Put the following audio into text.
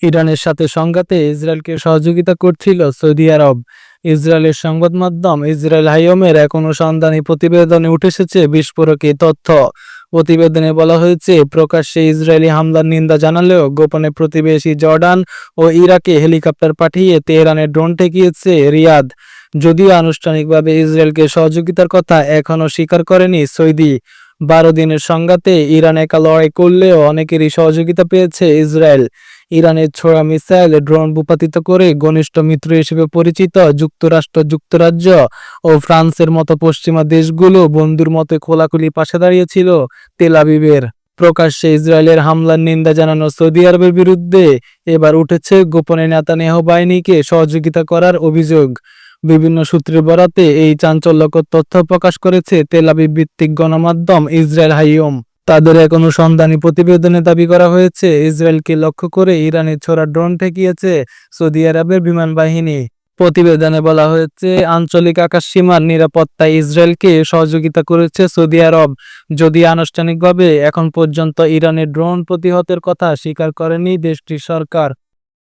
ইরানের সাথে সংঘাতে ইসরায়েলকে সহযোগিতা করছিল সৌদি আরব। ইসরায়েলের সংবাদ মাধ্যম ইসরায়েল হাইয়মের এক অনুসন্ধানী প্রতিবেদনে উঠে এসেছে বিস্ফোরক তথ্য। প্রতিবেদনে বলা হয়েছে, প্রকাশ্যে ইসরায়েলি হামলার নিন্দা জানালেও গোপনে প্রতিবেশী জর্ডান ও ইরাকে হেলিকপ্টার পাঠিয়ে তেহরানে ড্রোন ঠেকিয়েছে রিয়াদ। যদিও আনুষ্ঠানিকভাবে ইসরায়েলকে সহযোগিতার কথা এখনও স্বীকার করেনি সৌদি। বারো দিনের সংঘাতে ইরান একা লড়াই করলেও অনেকেরই সহযোগিতা পেয়েছে ইসরায়েল। ইরানের ছোড়া মিসাইল ড্রোন ভূপাতিত করে ঘনিষ্ঠ মিত্র হিসেবে পরিচিত যুক্তরাষ্ট্র, যুক্তরাজ্য ও ফ্রান্সের মতো পশ্চিমা দেশগুলো বন্ধুর মতো খোলাখুলি পাশে দাঁড়িয়েছিল তেল আবিবের। প্রকাশ্যে ইসরায়েলের হামলার নিন্দা জানানো সৌদি আরবের বিরুদ্ধে এবার উঠেছে গোপনে নেতানেহ বাহিনীকে সহযোগিতা করার অভিযোগ। বিভিন্ন সূত্রের বরাতে এই চাঞ্চল্যকর তথ্য প্রকাশ করেছে তেলাবি ভিত্তিক গণমাধ্যম ইসরায়েল হাইয়ম তাদের এক অনুসন্ধানী প্রতিবেদনে দাবি করা হয়েছে, ইসরায়েলকে লক্ষ্য করে ইরানের ছোড়া ড্রোন ঠেকিয়েছে সৌদি আরবের বিমান বাহিনী। প্রতিবেদনে বলা হয়েছে, আঞ্চলিক আকাশ সীমার নিরাপত্তায় ইসরায়েলকে সহযোগিতা করেছে সৌদি আরব। যদি আনুষ্ঠানিকভাবে এখন পর্যন্ত ইরানের ড্রোন প্রতিহতের কথা স্বীকার করেনি দেশটির সরকার।